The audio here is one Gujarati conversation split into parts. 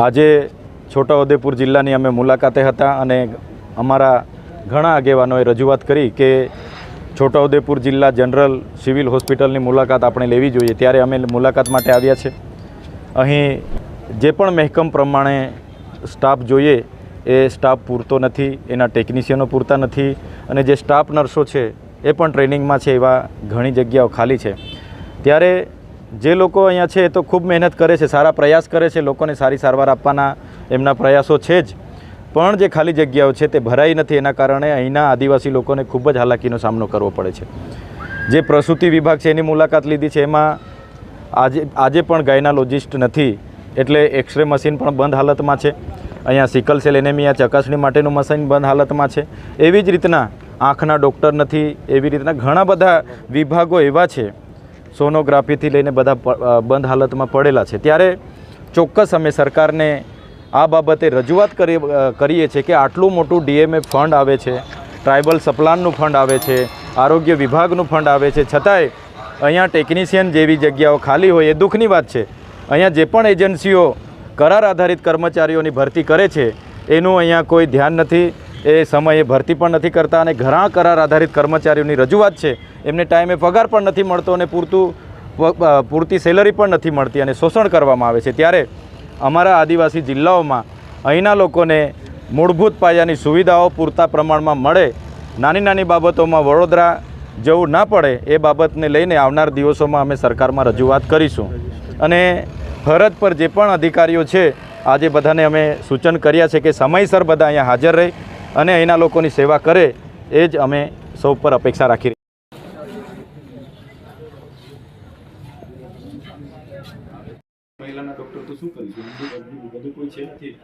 આજે છોટાઉદેપુર જિલ્લાની અમે મુલાકાતે હતા અને અમારા ઘણા આગેવાનોએ રજૂઆત કરી કે છોટાઉદેપુર જિલ્લા જનરલ સિવિલ હોસ્પિટલની મુલાકાત આપણે લેવી જોઈએ. ત્યારે અમે મુલાકાત માટે આવ્યા છે. અહીં જે પણ મહેકમ પ્રમાણે સ્ટાફ જોઈએ, એ સ્ટાફ પૂરતો નથી, એના ટેકનિશિયનો પૂરતા નથી અને જે સ્ટાફ નર્સો છે, એ પણ ટ્રેનિંગમાં છે એવા ઘણી જગ્યાઓ ખાલી છે. ત્યારે જે લોકો અહીંયા છે એ તો ખૂબ મહેનત કરે છે, સારા પ્રયાસ કરે છે, લોકોને સારી સારવાર આપવાના એમના પ્રયાસો છે જ. પણ જે ખાલી જગ્યાઓ છે તે ભરાઈ નથી, એના કારણે અહીંના આદિવાસી લોકોને ખૂબ જ હાલાકીનો સામનો કરવો પડે છે. જે પ્રસૂતિ વિભાગ છે એની મુલાકાત લીધી છે, એમાં આજે આજે પણ ગાયનાલોજિસ્ટ નથી, એટલે એક્સરે મશીન પણ બંધ હાલતમાં છે. અહીંયા સિકલ સેલ એનેમિયા ચકાસણી માટેનું મશીન બંધ હાલતમાં છે. એવી જ રીતના આંખના ડૉક્ટર નથી, એવી રીતના ઘણા બધા વિભાગો એવા છે સોનોગ્રાફીથી લઈને બધા બંધ હાલતમાં પડેલા છે. ત્યારે ચોક્કસ અમે સરકારને આ બાબતે રજૂઆત કરી કરીએ છીએ કે આટલું મોટું ડીએમએ ફંડ આવે છે, ટ્રાઇબલ સપ્લાનનું ફંડ આવે છે, આરોગ્ય વિભાગનું ફંડ આવે છે, છતાંય અહીંયા ટેકનિશિયન જેવી જગ્યાઓ ખાલી હોય એ દુઃખની વાત છે. અહીંયા જે પણ એજન્સીઓ કરાર આધારિત કર્મચારીઓની ભરતી કરે છે, એનું અહીંયા કોઈ ધ્યાન નથી. એ સમયે ભરતી પણ નથી કરતા અને ઘણા કરાર આધારિત કર્મચારીઓની રજૂઆત છે. એમને ટાઈમે પગાર પણ નથી મળતો અને પૂરતું પૂરતી સેલરી પણ નથી મળતી અને શોષણ કરવામાં આવે છે. ત્યારે અમારા આદિવાસી જિલ્લાઓમાં અહીંના લોકોને મૂળભૂત પાયાની સુવિધાઓ પૂરતા પ્રમાણમાં મળે, નાની નાની બાબતોમાં વડોદરા જવું ના પડે, એ બાબતને લઈને આવનાર દિવસોમાં અમે સરકારમાં રજૂઆત કરીશું. અને ફરજ પર જે પણ અધિકારીઓ છે, આજે બધાને અમે સૂચન કર્યા છે કે સમયસર બધા અહીંયા હાજર રહી. અને અહીંના લોકોની સેવા કરે એ જ અમે સૌ પર અપેક્ષા રાખી મહિલાના ડૉક્ટર તો શું કરીશું બધું કોઈ છે નથી?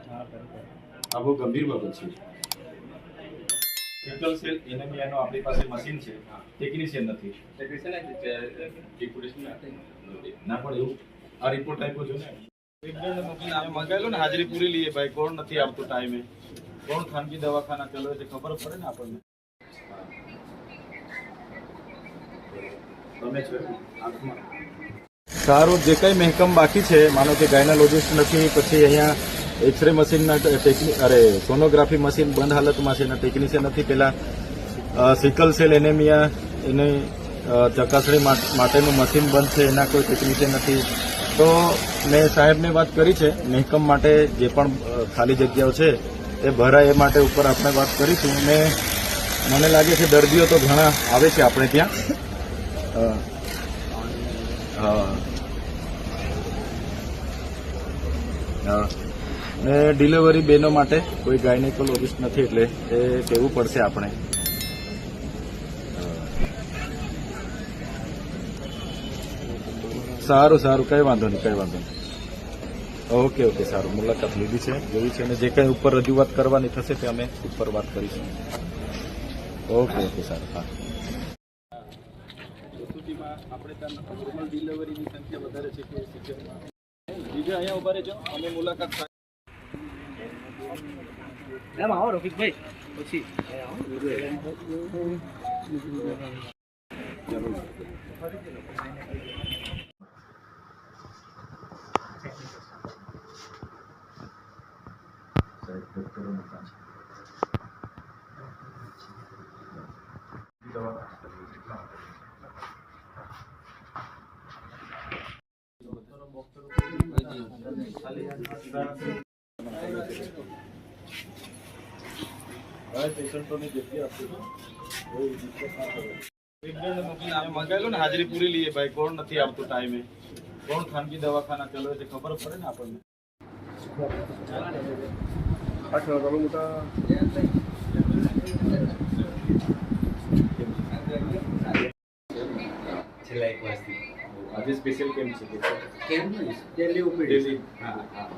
આ બહુ ગંભીર બાબત છે. સિકલ સેલ એનેમિયાનો આપણી પાસે મશીન છે. ટેકનિશિયન નથી? ના પણ એવું? આ રિપોર્ટ આપ્યો છે ને? એક જણને મોકલીને અમે મંગાવેલો ને હાજરી પૂરી લઈએ ભાઈ. કોણ નથી આવતું ટાઈમે કોણ ખાનગી દવાખાના ચલાવે છે, ખબર પડે ને આપણને? સારું, જે કંઈ મહેકમ બાકી છે, માનો કે ગાયનાલોજિસ્ટ નથી, પછી અહીંયા એક્સરે મશીનના અરે, સોનોગ્રાફી મશીન બંધ હાલતમાં છે, એના ટેકનિશિયન નથી. પેલા સિકલ સેલ એનેમિયા, એની ચકાસણી માટેનું મશીન બંધ છે, એના કોઈ ટેકનિશિયન નથી. તો મેં સાહેબને વાત કરી છે, મહેકમ માટે જે પણ ખાલી જગ્યાઓ છે એ ભરાય એ માટે ઉપર આપણે વાત કરીશું. અને મને લાગે છે દર્દીઓ તો ઘણા આવે છે આપણે ત્યાં. ને ડિલિવરી બેનો માટે કોઈ ગાયનેકોલોજિસ્ટ નથી એટલે એ કહેવું પડશે આપણે? સારું સારું, કઈ વાંધો નહીં, કઈ વાંધો નહીં. ઓકે ઓકે, સારું. મુલાકાત લીધી છે, જોઈ છે અને જે કંઈ ઉપર રજૂઆત કરવાની થશે તે અમે ઉપર વાત કરીશું. ઓકે ઓકે, સારું, હા. આપણે બીજે અહીંયા પછી. આપી કોઈ દિક્કત ના હાજરી પૂરી લઈએ ભાઈ. કોણ નથી આવતું ટાઈમે કોણ ખાનગી દવાખાના ચલો છે ખબર પડે ને આપણને? છેલ્લા એક વર્ષથી. આજે સ્પેશિયલ કેમ છે? કેમ? Daily OPD daily. હા હા.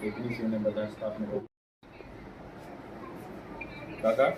ટેકનિશિયન ને બધા સ્ટાફને કાકા?